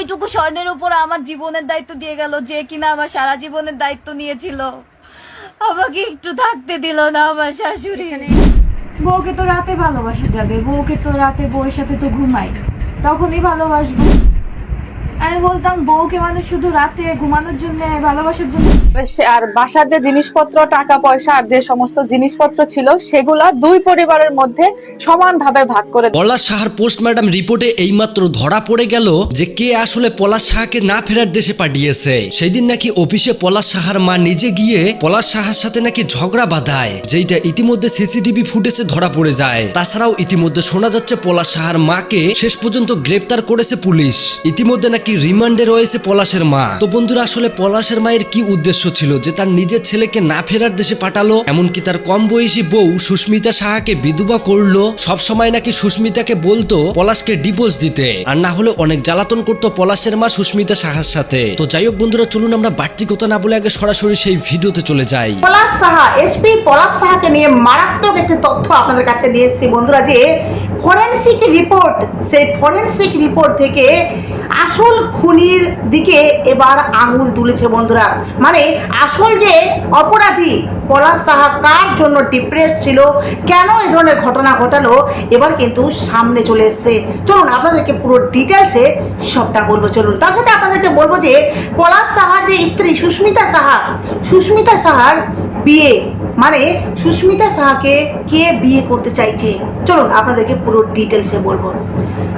এইটুকু স্বর্ণের উপর আমার জীবনের দায়িত্ব দিয়ে গেল, যে কিনা আমার সারা জীবনের দায়িত্ব নিয়েছিল। আমাকে একটু থাকতে দিল না আমার শাশুড়ি। বউকে তো রাতে ভালোবাসা যাবে, বউকে তো রাতে বউয়ের সাথে তো ঘুমাই, তখনই ভালোবাসবো। আমি বলতাম বউকে মানুষ শুধু রাতে ঘুমানোর জন্য ভালোবাসার জন্য আর বাসার যে জিনিসপত্র টাকা পয়সা আর যে সমস্ত জিনিসপত্র ছিল সেগুলা দুই পরিবারের মধ্যে সমানভাবে ভাগ করে পলাশ সাহার পোস্টমর্টম রিপোর্টে এইমাত্র ধরা পড়ে গেল যে কে আসলে পলাশ সাহাকে না ফেরার দেশে পাঠিয়েছে। সেই দিন নাকি অফিসে পলাশ সাহার মা নিজে গিয়ে পলাশ সাহার সাথে নাকি ঝগড়া বাঁধায় যেটা ইতিমধ্যে সিসিটিভি ফুটেজে ধরা পড়ে যায়। তাছাড়াও ইতিমধ্যে শোনা যাচ্ছে পলাশ সাহার মাকে শেষ পর্যন্ত গ্রেপ্তার করেছে পুলিশ। ইতিমধ্যে নাকি রিমান্ডে রয়েছে পলাশের মা? তো বন্ধুরা, আসলে পলাশের মায়ের কি উদ্দেশ্য ছিল? যে তার নিজের ছেলেকে না ফেরার দেশে পাঠালো, এমনকি তার কম বয়সী বউ সুস্মিতা সাহাকে বিধবা করল, সব সময় নাকি সুস্মিতাকে বলতো পলাশকে ডিভোর্স দিতে, আর না হলে অনেক জ্বালাতন করতো পলাশের মা সুস্মিতা সাহার সাথে। তো যাই হোক বন্ধুরা, চলুন আমরা বাড়তি কথা না বলে আগে সরাসরি সেই ভিডিওতে চলে যাই। পলাশ সাহা এসপি পলাশ সাহাকে নিয়ে মারাত্মক একটি তথ্য আপনাদের কাছে নিয়ে এসেছি বন্ধুরা, যে ফরেন্সিক রিপোর্ট সেই ফরেন্সিক রিপোর্ট থেকে আসল খুনির দিকে এবার আঙুল তুলেছে বন্ধুরা। মানে আসল যে অপরাধী পলাশ সাহা, কার জন্য ডিপ্রেস ছিল, কেন এই ধরনের ঘটনা ঘটালো, এবার কিন্তু সামনে চলে এসছে। চলুন আপনাদেরকে পুরো ডিটেলসে সবটা বলব। চলুন, তার সাথে আপনাদেরকে বলব যে পলাশ সাহার যে স্ত্রী সুস্মিতা সাহা, সুস্মিতা সাহার বিয়ে মানে সুস্মিতা সাহাকে কে বিয়ে করতে চাইছে? চলুন আপনাদেরকে পুরো ডিটেলসে বলব।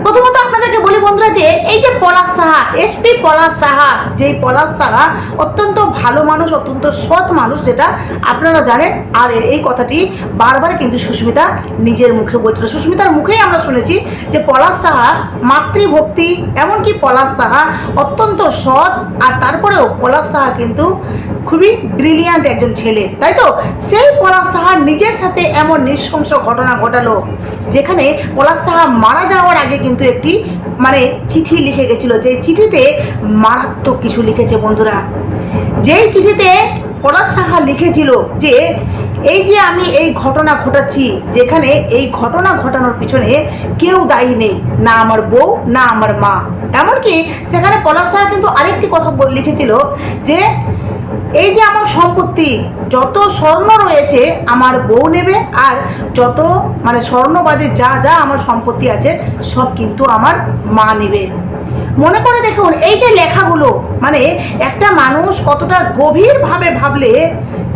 প্রথমত আপনাদেরকে বলি বন্ধুরা যে এই যে পলাশ সাহা এসপি পলাশ সাহা, যেই পলাশ সাহা অত্যন্ত ভালো মানুষ, অত্যন্ত সৎ মানুষ, যেটা আপনারা জানেন। আর এই কথাটি বারবার কিন্তু সুস্মিতা নিজের মুখে বলছিল। সুস্মিতার মুখেই আমরা শুনেছি যে পলাশ সাহা মাতৃভক্তি, এমনকি পলাশ সাহা অত্যন্ত সৎ, আর তারপরেও পলাশ সাহা কিন্তু খুবই ব্রিলিয়ান্ট একজন ছেলে, তাই তো? সেই পলাশ সাহা নিজের সাথে এমন নৃশংস ঘটনা ঘটালো, যেখানে পলাশ সাহা মারা যাওয়ার আগে কিন্তু একটি মানে চিঠি লিখে গেছিল। যে চিঠিতে মারাত্মক কিছু লিখেছে বন্ধুরা। যেই চিঠিতে পলাশ সাহা লিখেছিল যে, এই যে আমি এই ঘটনা ঘটাচ্ছি, যেখানে এই ঘটনা ঘটানোর পিছনে কেউ দায়ী নেই। না আমার বউ, না আমার মা। এমনকি সেখানে পলাশ সাহা কিন্তু আরেকটি কথা লিখেছিল যে, এই যে আমার সম্পত্তি যত স্বর্ণ রয়েছে আমার বউ নেবে আর যত মানে স্বর্ণবাদী যা যা আমার সম্পত্তি আছে সব কিন্তু আমার মা নেবে। মনে করে দেখুন, এই যে লেখাগুলো মানে একটা মানুষ কতটা গভীরভাবে ভাবলে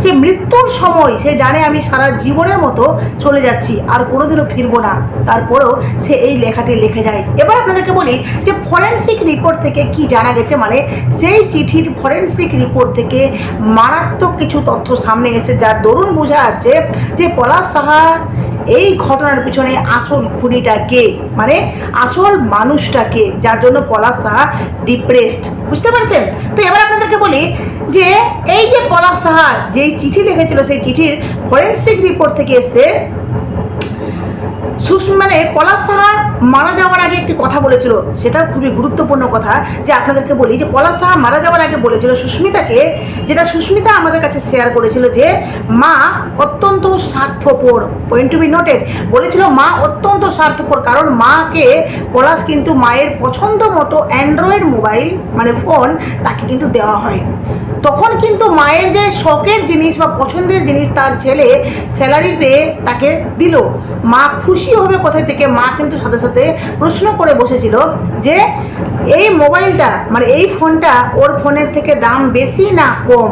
সে মৃত্যুর সময় সে জানে আমি সারা জীবনের মতো চলে যাচ্ছি, আর কোনোদিনও ফিরবো না। তারপরেও সে এই লেখাটি লিখে যায়। এবার আপনাদেরকে বলি যে ফরেন্সিক রিপোর্ট থেকে কি জানা গেছে মানে সেই চিঠির ফরেন্সিক রিপোর্ট থেকে মারাত্মক কিছু তথ্য সামনে এসেছে, যার দরুন বোঝা যাচ্ছে যে পলাশ সাহা এই ঘটনার পিছনে আসল খুনিটা কে মানে আসল মানুষটা কে যার জন্য পলাশ সাহা ডিপ্রেসড বুঝতে পারছেন? তো এবার আপনাদেরকে বলি যে, এই যে পলাশ সাহা যেই চিঠি লিখেছিল, সেই চিঠির ফরেন্সিক রিপোর্ট থেকে এসছে সুস্মি মানে পলাশ সাহা মারা যাওয়ার আগে একটি কথা বলেছিল। সেটাও খুবই গুরুত্বপূর্ণ কথা যে আপনাদেরকে বলি যে পলাশ সাহা মারা যাওয়ার আগে বলেছিল সুস্মিতাকে, যেটা সুস্মিতা আমাদের কাছে শেয়ার করেছিল যে মা অত্যন্ত স্বার্থপর পয়েন্ট টু বি নোটেড বলেছিল মা অত্যন্ত স্বার্থপর, কারণ মাকে পলাশ কিন্তু মায়ের পছন্দ মতো অ্যান্ড্রয়েড মোবাইল মানে ফোন তাকে কিন্তু দেওয়া হয়। তখন কিন্তু মায়ের যে শখের জিনিস বা পছন্দের জিনিস তার ছেলে স্যালারি পেয়ে তাকে দিল। মা খুশি হবে কোথায় থেকে? মা কিন্তু সাথে সাথে প্রশ্ন করে বসেছিল যে এই মোবাইলটা মানে এই ফোনটা ওর ফোনের থেকে দাম বেশি না কম?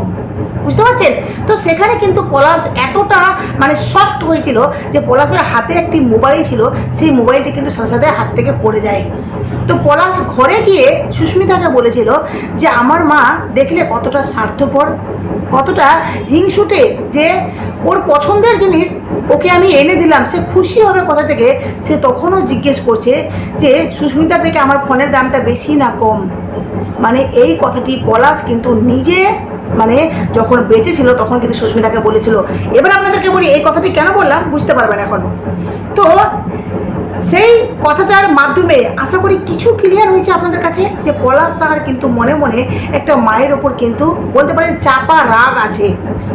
বুঝতে পারছেন? তো সেখানে কিন্তু পলাশ এতটা মানে সফট হয়েছিল যে পলাশের হাতে একটি মোবাইল ছিল, সেই মোবাইলটি কিন্তু সাথে সাথে হাত থেকে পড়ে যায়। তো পলাশ ঘরে গিয়ে সুস্মিতাকে বলেছিল যে আমার মা দেখলে কতটা স্বার্থপর, কতটা হিংসুটে যে ওর পছন্দের জিনিস ওকে আমি এনে দিলাম, সে খুশি হবে কথা থেকে? সে তখনও জিজ্ঞেস করছে যে সুস্মিতা থেকে আমার ফোনের দামটা বেশি না কম? মানে এই কথাটি পলাশ কিন্তু নিজে মানে যখন বেঁচে ছিল তখন কিন্তু সুস্মিতাকে বলেছিল। এবার আপনাদেরকে বলি, এই কথাটি কেন বললাম? বুঝতে পারবেন এখন। তো সেই কথাটার মাধ্যমে আশা করি কিছু ক্লিয়ার হয়েছে আপনাদের কাছে যে পলাশ সাহার কিন্তু মনে মনে একটা মায়ের ওপর কিন্তু বলতে পারেন চাপা রাগ আছে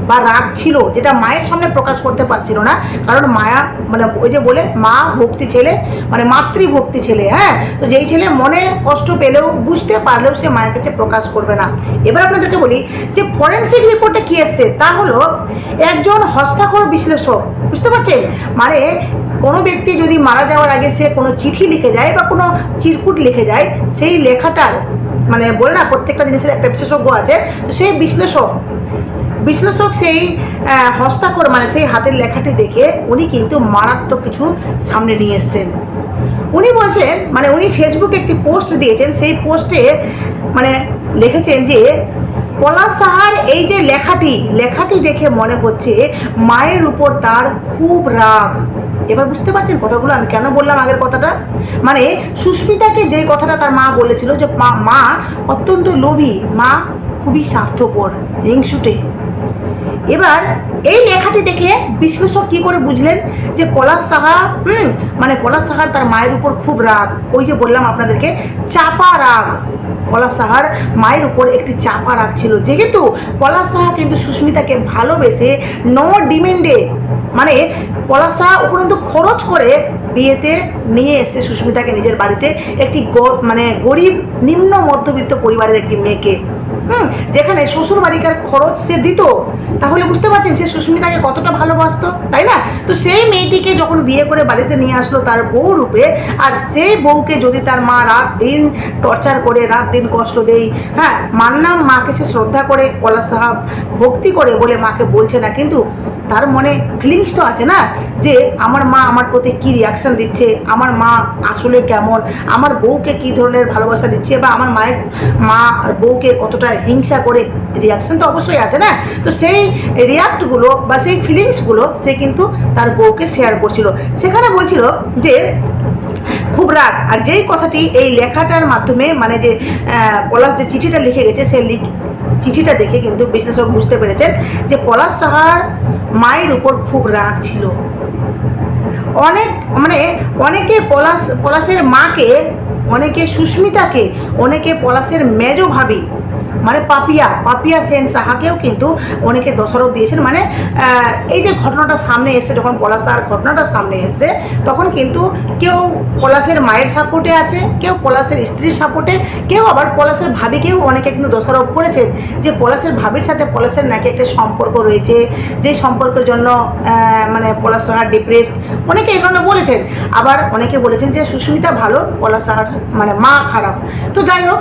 বা রাগ ছিল যেটা মায়ের সামনে প্রকাশ করতে পারছিল না। কারণ মায়া মানে ওই যে বলে মা ভক্তি ছেলে মানে মাতৃভক্তি ছেলে হ্যাঁ? তো যেই ছেলে মনে কষ্ট পেলেও বুঝতে পারলেও সে মায়ের কাছে প্রকাশ করবে না। এবার আপনাদেরকে বলি যে ফরেন্সিক রিপোর্টে কী এসছে? তা হলো একজন হস্তাক্ষর বিশ্লেষক, বুঝতে পারছেন? মানে কোনো ব্যক্তি যদি মারা যাওয়ার আগে সে কোনো চিঠি লিখে যায় বা কোনো চিরকুট লিখে যায়, সেই লেখাটার মানে বলে না, প্রত্যেকটা জিনিসের একটা বিশেষজ্ঞ আছে, তো সেই বিশ্লেষক। বিশ্লেষক সেই হস্তাক্ষর মানে সেই হাতের লেখাটি দেখে উনি কিন্তু মারাত্মক কিছু সামনে নিয়ে এসছেন। উনি বলছেন মানে উনি ফেসবুকে একটি পোস্ট দিয়েছেন, সেই পোস্টে মানে লিখেছেন যে, পলাশ সাহার এই যে লেখাটি লেখাটি দেখে মনে হচ্ছে মায়ের উপর তার খুব রাগ। এবার বুঝতে পারছেন কথাগুলো? আমি কেন বললাম আগের কথাটা? মানে সুস্মিতাকে যে কথাটা তার মা বলেছিল যে, মা অত্যন্ত লোভী, মা খুবই স্বার্থপর, হিংসুটে। এবার এই লেখাটি দেখে বিশ্লেষক কি করে বুঝলেন যে পলাশ সাহা, হুম মানে পলাশ সাহার তার মায়ের উপর খুব রাগ। ওই যে বললাম আপনাদেরকে, চাপা রাগ। পলাশ সাহার মায়ের উপর একটি চাপা রাগ ছিল। যেহেতু পলাশ সাহা কিন্তু সুস্মিতাকে ভালোবেসে নো ডিমেন্ডে মানে পলাশা উপরন্তু খরচ করে বিয়েতে নিয়ে এসে সুস্মিতাকে নিজের বাড়িতে একটি মানে গরিব, নিম্ন মধ্যবিত্ত পরিবারের একটি মেয়েকে হুম, যেখানে শ্বশুর বাড়িকার খরচ সে দিত, তাহলে বুঝতে পারছেন সে সুস্মিতাকে কতটা ভালোবাসতো, তাই না? তো সেই মেয়েটিকে যখন বিয়ে করে বাড়িতে নিয়ে আসলো তার বউ রূপে, আর সেই বউকে যদি তার মা রাত দিন টর্চার করে, রাত দিন কষ্ট দেই হ্যাঁ মানলাম মাকে সে শ্রদ্ধা করে কলা সাহাব ভক্তি করে বলে মাকে বলছে না, কিন্তু তার মনে ফিলিংস তো আছে না, যে আমার মা আমার প্রতি কী রিয়াকশান দিচ্ছে, আমার মা আসলে কেমন, আমার বউকে কী ধরনের ভালোবাসা দিচ্ছে, বা আমার মায়ের মা বউকে কতটা হিংসা করে রিয়াকশান তো অবশ্যই আছে, না? তো সেই রিয়াক্টগুলো বা সেই ফিলিংসগুলো সে কিন্তু তার বউকে শেয়ার করছিল। সেখানে বলছিল যে, খুব রাগ। আর যেই কথাটি এই লেখাটার মাধ্যমে মানে যে পলাশ যে চিঠিটা লিখে গেছে, সে লিখ- চিঠিটা দেখে কিন্তু বিশ্লেষক বুঝতে পেরেছেন যে পলাশ সাহার মায়ের উপর খুব রাগ ছিল। অনেক মানে অনেকে পলাশ, পলাশের মাকে, অনেকে সুস্মিতাকে, অনেকে পলাশের মেজো ভাবি মানে পাপিয়া পাপিয়া সেন সাহাকেও কিন্তু অনেকে দোষারোপ দিয়েছেন। মানে এই যে ঘটনাটা সামনে এসে যখন পলাশ সাহার ঘটনাটা সামনে এসে তখন কিন্তু কেউ পলাশের মায়ের সাপোর্টে আছে, কেউ পলাশের স্ত্রীর সাপোর্টে, কেউ আবার পলাশের ভাবিকেও অনেকে কিন্তু দোষারোপ করেছেন যে পলাশের ভাবির সাথে পলাশের নাকি একটা সম্পর্ক রয়েছে, যে সম্পর্কের জন্য মানে পলাশ সাহার ডিপ্রেসড অনেকে এই ধরনের বলেছেন। আবার অনেকে বলেছেন যে সুস্মিতা ভালো, পলাশ সাহার মানে মা খারাপ। তো যাই হোক,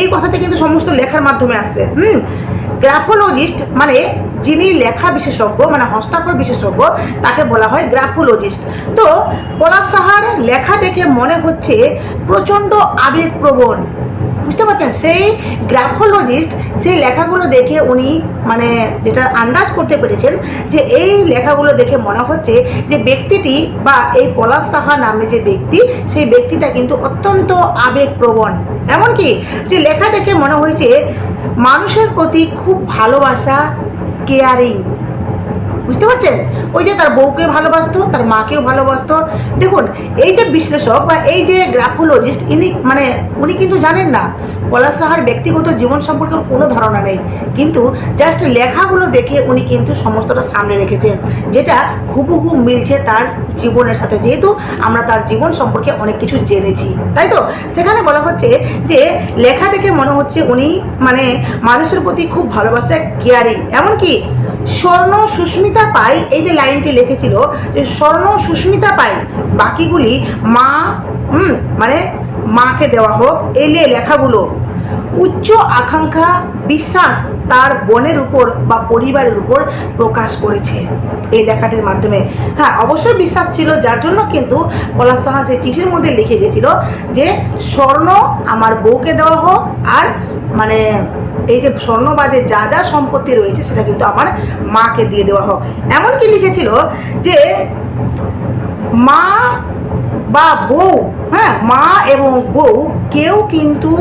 এই কথাটা কিন্তু সমস্ত লেখার মাধ্যমে আসছে হুম? গ্রাফোলজিস্ট মানে যিনি লেখা বিশেষজ্ঞ মানে হস্তাক্ষর বিশেষজ্ঞ, তাকে বলা হয় গ্রাফোলজিস্ট। তো পলাশ সাহার লেখা দেখে মনে হচ্ছে প্রচণ্ড আবেগপ্রবণ। বুঝতে পারছেন? সেই গ্রাফোলজিস্ট, সেই লেখাগুলো দেখে উনি মানে যেটা আন্দাজ করতে পেরেছেন যে এই লেখাগুলো দেখে মনে হচ্ছে যে ব্যক্তিটি বা এই পলাশ সাহা নামে যে ব্যক্তি, সেই ব্যক্তিটা কিন্তু অত্যন্ত আবেগপ্রবণ। এমনকি যে লেখা দেখে মনে হয়েছে মানুষের প্রতি খুব ভালোবাসা কেয়ারিং বুঝতে পারছেন? ওই যে তার বউকে ভালোবাসতো, তার মাকেও ভালোবাসতো। দেখুন, এই যে বিশ্লেষক বা এই যে গ্রাফোলজিস্ট, ইনি মানে উনি কিন্তু জানেন না, পলাশ সাহার ব্যক্তিগত জীবন সম্পর্কে কোনো ধারণা নেই। কিন্তু জাস্ট লেখাগুলো দেখে উনি কিন্তু সমস্তটা সামনে রেখেছেন, যেটা হুবহু মিলছে তার জীবনের সাথে। যেহেতু আমরা তার জীবন সম্পর্কে অনেক কিছু জেনেছি, তাই তো? সেখানে বলা হচ্ছে যে, লেখা দেখে মনে হচ্ছে উনি মানে মানুষের প্রতি খুব ভালোবাসা কেয়ারিং এমনকি স্বর্ণ সুস্মিতা পাই, এই যে লাইনটি লিখেছিল যে স্বর্ণ সুস্মিতা পাই, বাকিগুলি মা মানে মাকে দেওয়া হোক, এই লেখাগুলো। উচ্চ আকাঙ্ক্ষা বিশ্বাস তার বোনের উপর বা পরিবারের উপর প্রকাশ করেছে এই লেখাটির মাধ্যমে। হ্যাঁ অবশ্যই বিশ্বাস ছিল, যার জন্য কিন্তু পলাশ সাহা সেই চিঠির মধ্যে লিখে গেছিল যে স্বর্ণ আমার বউকে দেওয়া হোক আর মানে এই যে স্বর্ণবাদে যা যা সম্পত্তি রয়েছে সেটা কিন্তু আমার মাকে দিয়ে দেওয়া হোক। এমনকি লিখেছিল যে মা বা বউ হ্যাঁ মা এবং বউ কেউ কিন্তু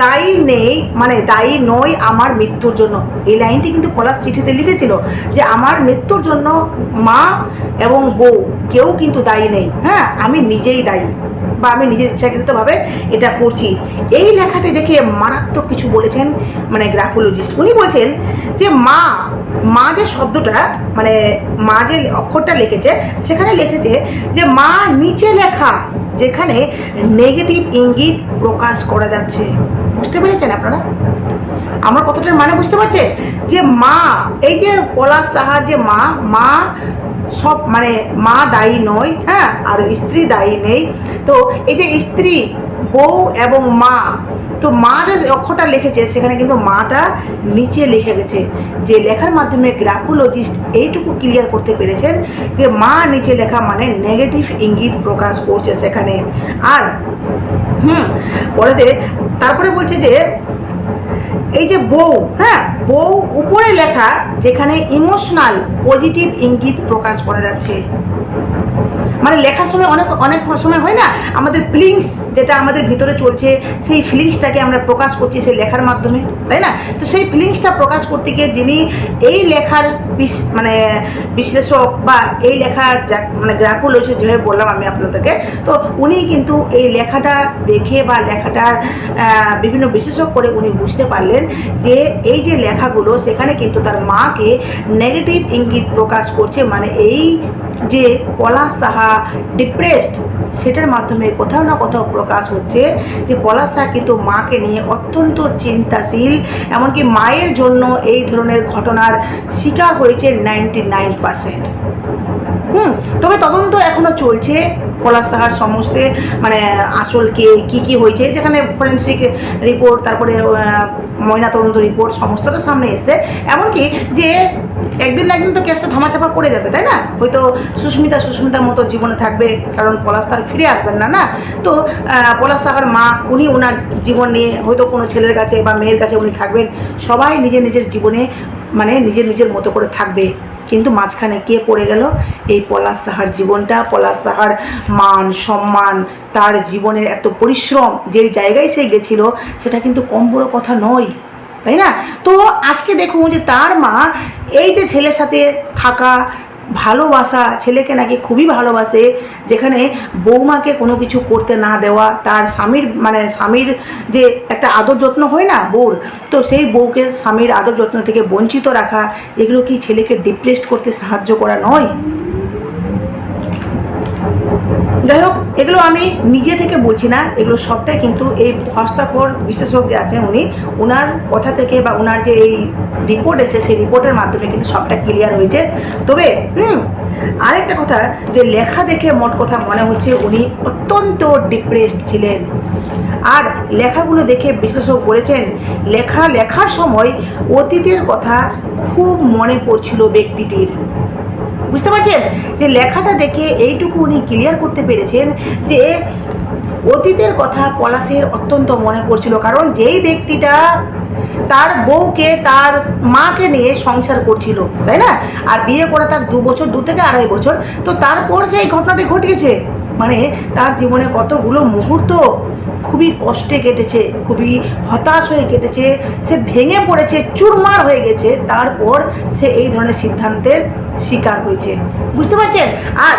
দায়ী নেই মানে দায়ী নয় আমার মৃত্যুর জন্য। এই লাইনটি কিন্তু পলাশ চিঠিতে লিখেছিল যে আমার মৃত্যুর জন্য মা এবং বউ কেউ কিন্তু দায়ী নেই। হ্যাঁ আমি নিজেই দায়ী। বা আমি নিজের ইচ্ছাকৃতভাবে এটা করছি। এই লেখাটি দেখে মারাত্মক কিছু বলেছেন মানে গ্রাফোলজিস্ট। উনি বলছেন যে মা মা যে শব্দটা মানে মা যে অক্ষরটা লিখেছে, সেখানে লিখেছে যে মা নিচে লেখা, যেখানে নেগেটিভ ইঙ্গিত প্রকাশ করা যাচ্ছে। বুঝতে পেরেছেন আপনারা? আমার কথাটার মানে বুঝতে পারছেন? যে মা, এই যে পলাশ সাহার যে মা মা সব মানে মা দায়ী নয় হ্যাঁ আর স্ত্রী দায়ী নেই। তো এই যে স্ত্রী, বউ এবং মা, তো মা যে অক্ষরটা লিখেছে, সেখানে কিন্তু মাটা নিচে লিখে গেছে। যে লেখার মাধ্যমে গ্রাফোলজিস্ট এইটুকু ক্লিয়ার করতে পেরেছেন যে মা নিচে লেখা মানে নেগেটিভ ইঙ্গিত প্রকাশ করছে সেখানে। আর, হুম বলে যে তারপরে বলছে যে এই যে বউ হ্যাঁ বউ উপরে লেখা যেখানে ইমোশনাল পজিটিভ ইঙ্গিত প্রকাশ করা যাচ্ছে। মানে লেখার সময় অনেক অনেক সময় হয় না, আমাদের ফিলিংস যেটা আমাদের ভিতরে চলছে, সেই ফিলিংসটাকে আমরা প্রকাশ করছি সেই লেখার মাধ্যমে, তাই না? তো সেই ফিলিংসটা প্রকাশ করতে গিয়ে যিনি এই লেখার বিশ- মানে বিশ্লেষক বা এই লেখার মানে মানে গ্রাফোলজিস্ট যেভাবে বললাম আমি আপনাদেরকে। তো উনি কিন্তু এই লেখাটা দেখে বা লেখাটার বিভিন্ন বিশেষক করে উনি বুঝতে পারলেন যে এই যে লেখাগুলো, সেখানে কিন্তু তার মাকে নেগেটিভ ইঙ্গিত প্রকাশ করছে। মানে এই যে পলাশ সাহা ডিপ্রেসড সেটার মাধ্যমে কোথাও না কোথাও প্রকাশ হচ্ছে যে পলাশ সাহা কিন্তু মাকে নিয়ে অত্যন্ত চিন্তাশীল। এমনকি মায়ের জন্য এই ধরনের ঘটনার শিকার হয়েছে নাইনটি নাইন হুম, তবে তদন্ত এখনও চলছে, পলাশ সাহার সমস্ত মানে আসল কে, কি কি হয়েছে, যেখানে ফরেন্সিক রিপোর্ট তারপরে ময়নাতদন্ত রিপোর্ট সমস্তটা সামনে এসছে। এমনকি যে, একদিন না একদিন তো কেসটা ধামাচাপা পড়ে যাবে, তাই না? হয়তো সুস্মিতা সুস্মিতার মতো জীবনে থাকবে, কারণ পলাশ তার ফিরে আসবেন না না? তো পলাশ সাহার মা, উনি ওনার জীবন নিয়ে হয়তো কোনো ছেলের কাছে বা মেয়ের কাছে উনি থাকবেন। সবাই নিজের নিজের জীবনে মানে নিজের নিজের মতো করে থাকবে। কিন্তু মাঝখানে কে পড়ে গেল? এই পলাশ সাহার জীবনটা, পলাশ সাহার মান, সম্মান, তার জীবনের এত পরিশ্রম, যে জায়গায় সে গেছিল, সেটা কিন্তু কম বড় কথা নয়। তাই না? তো আজকে দেখুন যে তার মা এই যে ছেলের সাথে থাকা ভালোবাসা, ছেলেকে নাকি খুবই ভালোবাসে, যেখানে বৌমাকে কোনো কিছু করতে না দেওয়া, তার স্বামীর মানে স্বামীর যে একটা আদর যত্ন হয় না বউর, তো সেই বউকে স্বামীর আদর যত্ন থেকে বঞ্চিত রাখা, এগুলো কি ছেলেকে ডিপ্রেসড করতে সাহায্য করা নয়? যাই হোক এগুলো আমি নিজে থেকে বলছি না, এগুলো সবটাই কিন্তু এই হস্তাক্ষর বিশেষজ্ঞ আছেন উনি। ওনার কথা থেকে বা ওনার যে এই রিপোর্ট এসে সেই রিপোর্টের মাধ্যমে কিন্তু সবটা ক্লিয়ার হয়েছে। তবে, হুম, আরেকটা কথা, যে লেখা দেখে মোট কথা মনে হচ্ছে উনি অত্যন্ত ডিপ্রেসড ছিলেন। আর লেখাগুলো দেখে বিশ্লেষক বলেছেন, লেখা লেখার সময় অতীতের কথা খুব মনে পড়ছিল ব্যক্তিটির। বুঝতে পারছেন? যে লেখাটা দেখে এইটুকু উনি ক্লিয়ার করতে পেরেছেন যে অতীতের কথা পলাশের অত্যন্ত মনে পড়ছিল। কারণ যেই ব্যক্তিটা তার বউকে, তার মাকে নিয়ে সংসার করছিল, তাই না? আর বিয়ে করা তার দু বছর, দু থেকে আড়াই বছর। তো তারপর সেই ঘটনাটি ঘটিয়েছে। মানে তার জীবনে কতগুলো মুহূর্ত খুবই কষ্টে কেটেছে, খুবই হতাশ হয়ে কেটেছে, সে ভেঙে পড়েছে, চুরমার হয়ে গেছে, তারপর সে এই ধরনের সিদ্ধান্তের শিকার হয়েছে। বুঝতে পারছেন? আর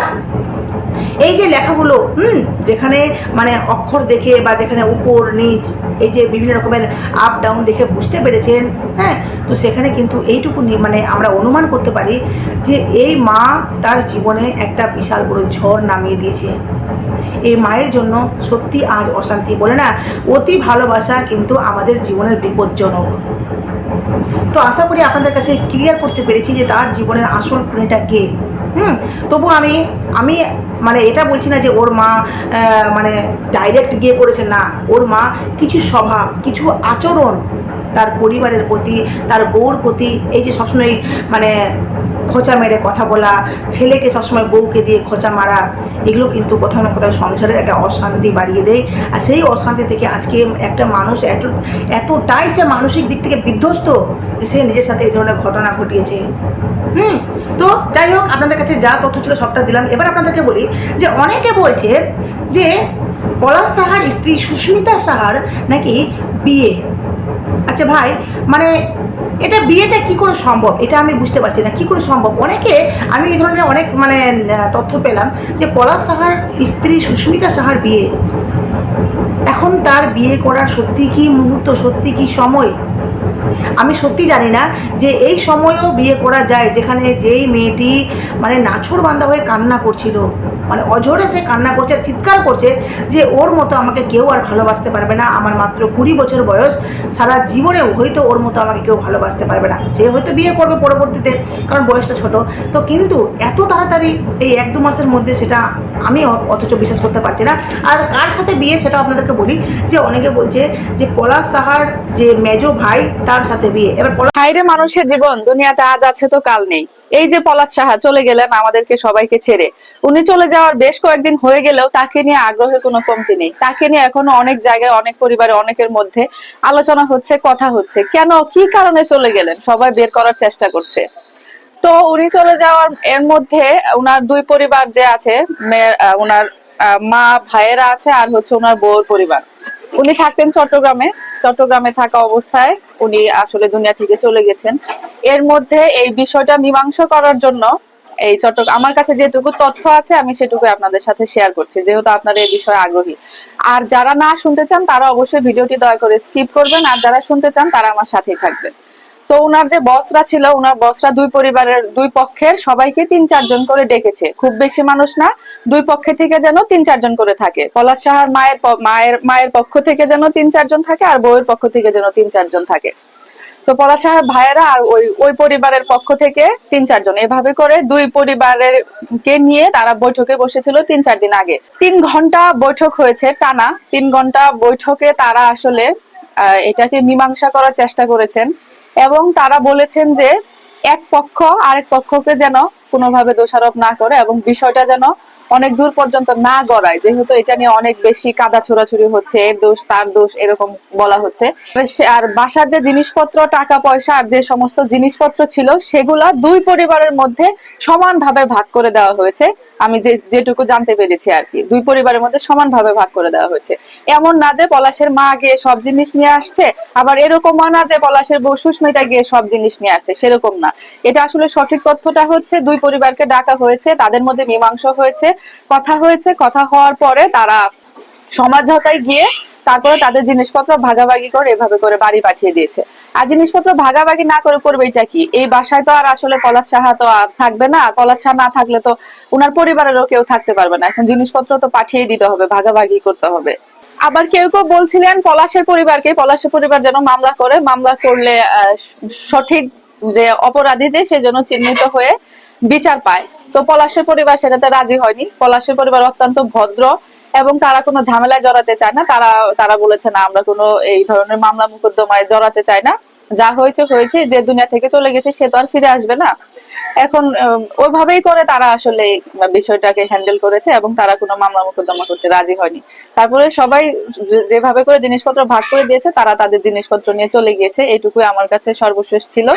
এই যে লেখাগুলো, হুম, যেখানে মানে অক্ষর দেখে বা যেখানে উপর, নিচ, এই যে বিভিন্ন রকমের আপ ডাউন দেখে বুঝতে পেরেছেন হ্যাঁ? তো সেখানে কিন্তু এইটুকু মানে আমরা অনুমান করতে পারি যে এই মা তার জীবনে একটা বিশাল বড় ঝড় নামিয়ে দিয়েছে। এই মায়ের জন্য সত্যি আজ অশান্তি, বলে না? অতি ভালোবাসা কিন্তু আমাদের জীবনের বিপজ্জনক। তো আশা করি আপনাদের কাছে ক্লিয়ার করতে পেরেছি যে তার জীবনের আসল খুনিটা কে? হুম, তবু আমি আমি মানে এটা বলছি না যে ওর মা মানে ডাইরেক্ট গিয়ে করেছে না। ওর মা কিছু স্বভাব, কিছু আচরণ তার পরিবারের প্রতি, তার বউর প্রতি, এই যে সবসময় মানে খোঁচা মেরে কথা বলা, ছেলেকে সবসময় বউকে দিয়ে খোঁচা মারা, এগুলো কিন্তু কোথাও না কোথাও সংসারের একটা অশান্তি বাড়িয়ে দেয়। আর সেই অশান্তি থেকে আজকে একটা মানুষ এত, এতটাই সে মানসিক দিক থেকে বিধ্বস্ত যে সে নিজের সাথে এই ধরনের ঘটনা ঘটিয়েছে। হুম তো যাই হোক, আপনাদের কাছে যা তথ্য ছিল সবটা দিলাম। এবার আপনাদেরকে বলি যে অনেকে বলছে যে পলাশ সাহার স্ত্রী সুস্মিতা সাহার নাকি বিয়ে। আচ্ছা ভাই মানে এটা বিয়েটা কি করে সম্ভব? এটা আমি বুঝতে পারছি না, কি করে সম্ভব? অনেকে আমি এই ধরনের অনেক মানে তথ্য পেলাম যে পলাশ সাহার স্ত্রী সুস্মিতা সাহার বিয়ে। এখন তার বিয়ে করার সত্যি কি মুহূর্ত, সত্যি কি সময়? আমি সত্যি জানি না যে এই সময়েও বিয়ে করা যায় যেখানে যেই মেয়েটি মানে নাছর বান্ধা হয়ে কান্না করছিল। মানে অঝরে সে কান্না করছে, চিৎকার করছে যে ওর মতো আমাকে কেউ আর ভালোবাসতে পারবে না। আমার মাত্র কুড়ি বছর বয়স, সারা জীবনেও হয়তো ওর মতো আমাকে কেউ ভালোবাসতে পারবে না। সে হয়তো বিয়ে করবে পরবর্তীতে, কারণ বয়সটা ছোট। তো কিন্তু এত তাড়াতাড়ি এই এক দু মাসের মধ্যে সেটা আমি অথচ বিশ্বাস করতে পারছি না। আর কার সাথে বিয়ে সেটা আপনাদেরকে বলি, যে অনেকে বলছে যে পলাশ সাহার যে মেজো ভাই, তার সাথে বিয়ে। এবার হাইরে মানুষের জীবন, দুনিয়াতে আজ আছে তো কাল নেই। এই যে পলাশ সাহা চলে গেলেন আমাদেরকে সবাইকে ছেড়ে। উনি চলে যাওয়ার বেশ কয়েকদিন হয়ে গেলেও তাকে নিয়ে আগ্রহের কোনো কমতি নেই। তাকে নিয়ে এখনও অনেক জায়গায়, অনেক পরিবারে, অনেকের মধ্যে আলোচনা হচ্ছে, কথা হচ্ছে। কেন, কি কারণে চলে গেলেন? সবাই বের করার চেষ্টা করছে। তো উনি চলে যাওয়ার এর মধ্যে উনার দুই পরিবার যে আছে মেয়ের উনার মা, ভাইয়েরা আছে আর হচ্ছে ওনার বউর পরিবার। উনি থাকতেন চট্টগ্রামে চট্টগ্রামে থাকা অবস্থায় উনি আসলে দুনিয়া থেকে চলে গেছেন। এর মধ্যে এই বিষয়টা মীমাংসা করার জন্য এই চট্টগ্রাম, আমার কাছে যেটুকু তথ্য আছে আমি সেটুকু আপনাদের সাথে শেয়ার করছি, যেহেতু আপনারা এই বিষয়ে আগ্রহী। আর যারা না শুনতে চান তারা অবশ্যই ভিডিওটি দয়া করে স্কিপ করবেন, আর যারা শুনতে চান তারা আমার সাথেই থাকবেন। তো উনার যে বসরা ছিল, উনার বসরা দুই পরিবারের, দুই পক্ষের সবাইকে তিন চারজন করে ডেকেছে। খুব বেশি মানুষ না, দুই পক্ষে থেকে যেন তিন চারজন করে থাকে। পলাশ সাহার মায়ের মায়ের মায়ের পক্ষ থেকে যেন তিন চারজন থাকে, আর বউয়ের পক্ষ থেকে যেন তিন চারজন থাকে। তো পলাশ সাহার ভাইয়েরা আর ওই ওই পরিবারের পক্ষ থেকে তিন চারজন এভাবে করে দুই পরিবারের কে নিয়ে তারা বৈঠকে বসেছিল তিন, চার দিন আগে। তিন ঘণ্টা বৈঠক হয়েছে, টানা। তিন ঘণ্টা বৈঠকে তারা আসলে এটাকে মীমাংসা করার চেষ্টা করেছেন। এবং তারা বলেছেন যে এক পক্ষ আরেক পক্ষকে যেন কোনোভাবে দোষারোপ না করে এবং বিষয়টা যেন অনেক দূর পর্যন্ত না গড়ায়, যেহেতু এটা নিয়ে অনেক বেশি কাদা ছোড়াছুড়ি হচ্ছে, এর দোষ, তার দোষ এরকম বলা হচ্ছে। আর বাসার যে জিনিসপত্র, টাকা, পয়সা আর যে সমস্ত জিনিসপত্র ছিল, সেগুলা দুই পরিবারের মধ্যে সমানভাবে ভাগ করে দেওয়া হয়েছে। আমি যে, যেটুকু জানতে পেরেছি আর কি, দুই পরিবারের মধ্যে সমানভাবে ভাগ করে দেওয়া হয়েছে। এমন না যে পলাশের মা গিয়ে সব জিনিস নিয়ে আসছে, আবার এরকম না যে পলাশের বউ সুস্মিতা গিয়ে সব জিনিস নিয়ে আসছে, সেরকম না। এটা আসলে সঠিক তথ্যটা হচ্ছে দুই পরিবারকে ডাকা হয়েছে, তাদের মধ্যে মীমাংসা হয়েছে, কথা হয়েছে, কথা হওয়ার পরে তারা সমাঝোতায় গিয়ে তারপরে তাদের জিনিসপত্র ভাগাভাগি করে এভাবে করে বাড়ি পাঠিয়ে দিয়েছে। আর জিনিসপত্র ভাগাভাগি না করে করবে এটা কি? এই বাসায় তো আর আসলে পলাশ সাহা তো আর থাকবে না আর পলাশ সাহা না থাকলে তো উনার পরিবারেরও কেউ থাকতে পারবে না। এখন জিনিসপত্র তো পাঠিয়ে দিতে হবে, ভাগাভাগি করতে হবে। আবার কেউ কেউ বলছিলেন পলাশের পরিবারকে, পলাশের পরিবার যেন মামলা করে, মামলা করলে সঠিক যে অপরাধী যে সেজন্য চিহ্নিত হয়ে বিচার পায়। তো পলাশের পরিবার সেটাতে রাজি হয়নি। পলাশের পরিবার অত্যন্ত ভদ্র এবং তারা কোনো ঝামেলায় জড়াতে চায় না। তারা তারা বলেছে, না, আমরা কোনো এই ধরনের মামলা মোকদ্দমায় জড়াতে চাই না। যা হয়েছে হয়েছে। যে দুনিয়া থেকে চলে গেছে, সে তো আর ফিরে আসবে না। এখন ওইভাবেই করে তারা আসলে বিষয়টাকে হ্যান্ডেল করেছে এবং তারা কোনো মামলা মোকদ্দমা করতে রাজি হয়নি। তারপরে সবাই যেভাবে করে জিনিসপত্র ভাগ করে দিয়েছে, তারা তাদের জিনিসপত্র নিয়ে চলে গিয়েছে। এইটুকুই আমার কাছে সর্বশেষ ছিল।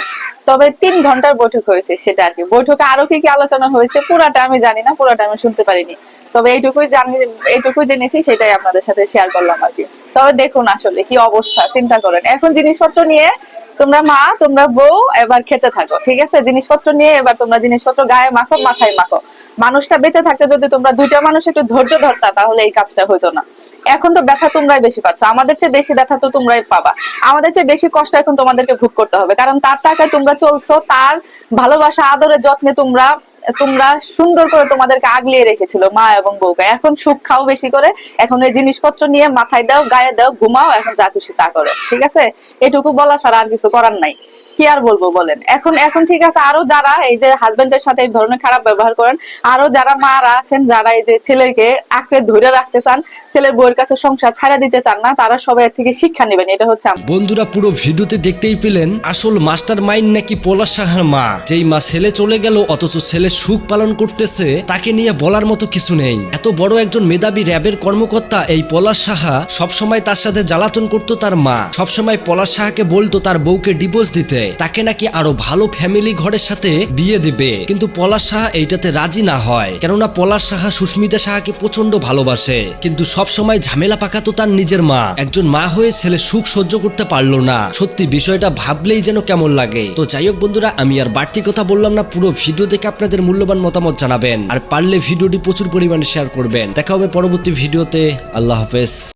তবে তিন ঘণ্টার বৈঠক হয়েছে সেটা আর কি। বৈঠকে আরও কি কি আলোচনা হয়েছে, পুরাটা আমি জানি না, পুরাটা আমি শুনতে পারিনি। তবে এইটুকুই জানি, এইটুকুই জেনেছি, সেটাই আপনাদের সাথে শেয়ার করলাম আর কি। তবে দেখুন আসলে কি অবস্থা, চিন্তা করেন। এখন জিনিসপত্র নিয়ে তোমরা মা, তোমরা বউ, এবার খেতে থাকো, ঠিক আছে? জিনিসপত্র নিয়ে এবার তোমরা জিনিসপত্র গায়ে মাখো, মাথায় মাখো। মানুষটা বেঁচে থাকতে যদি তোমরা দুইটা মানুষ একটু ধৈর্য ধরতা, তাহলে এই কাজটা হইতো না। এখন তো ব্যথা তোমরাই বেশি পাচ্ছ। আমাদের চেয়ে বেশি ব্যথা তো তোমরাই পাবা। আমাদের চেয়ে বেশি কষ্ট এখন তোমাদেরকে ভোগ করতে হবে। কারণ তার টাকায় তোমরা চলছো, তার ভালোবাসা, আদরের যত্নে তোমরা তোমরা সুন্দর করে তোমাদেরকে আগলিয়ে রেখেছিল মা এবং বউকে। এখন সুখ খাও বেশি করে। এখন এই জিনিসপত্র নিয়ে মাথায় দাও, গায়ে দাও, ঘুমাও, এখন যা খুশি তা করো। ঠিক আছে? এটুকু বলা ছাড়া আর কিছু করার নাই। কি আর বলব বলেন? এখন এখন ঠিক আছে, আরও যারা এই যে হাজবেন্ডের সাথে এই ধরনের খারাপ ব্যবহার করেন, আরও যারা মারা আছেন, যারা এই যে ছেলেকে আঁকড়ে ধরে রাখতে চান, ছেলের বউয়ের কাছে সংসার ছাড়া দিতে চান না, তারা সবাই থেকে শিক্ষা নেবেন, এটা হচ্ছে বন্ধুরা, পুরো ভিডিওতে দেখতেই পেলেন, আসল মাস্টার মাইন্ড নাকি পলাশ সাহার মা। যেই মা ছেলে চলে গেল, অথচ ছেলে সুখ পালন করতেছে, তাকে নিয়ে বলার মতো কিছু নেই। এত বড় একজন মেধাবী র্যাবের কর্মকর্তা এই পলাশ সাহা সবসময় তার সাথে জ্বালাতন করতো তার মা। সবসময় পলাশ সাহাকে বলতো তার বউকে ডিভোর্স দিতে। তাকে নাকি আরও ভালো ফ্যামিলি ঘরের সাথে বিয়ে দিবে। কিন্তু পলাশ সাহা এইটাতে রাজি না হয়। কেননা পলাশ সাহা সুস্মিতা সাহাকে প্রচণ্ড ভালোবাসে। কিন্তু সব সময় ঝামেলা পাকা তো তার নিজের মা। একজন মা হয়ে ছেলে সুখ সহ্য করতে পারল না। সত্যি বিষয়টা ভাবলেই যেন কেমন লাগে। তো যাই হোক বন্ধুরা, আমি আর বাড়তি কথা বললাম না। পুরো ভিডিও দেখে আপনাদের মূল্যবান মতামত জানাবেন। আর পারলে ভিডিওটি প্রচুর পরিমাণে শেয়ার করবেন। দেখা হবে পরবর্তী ভিডিওতে। আল্লাহ হাফেজ।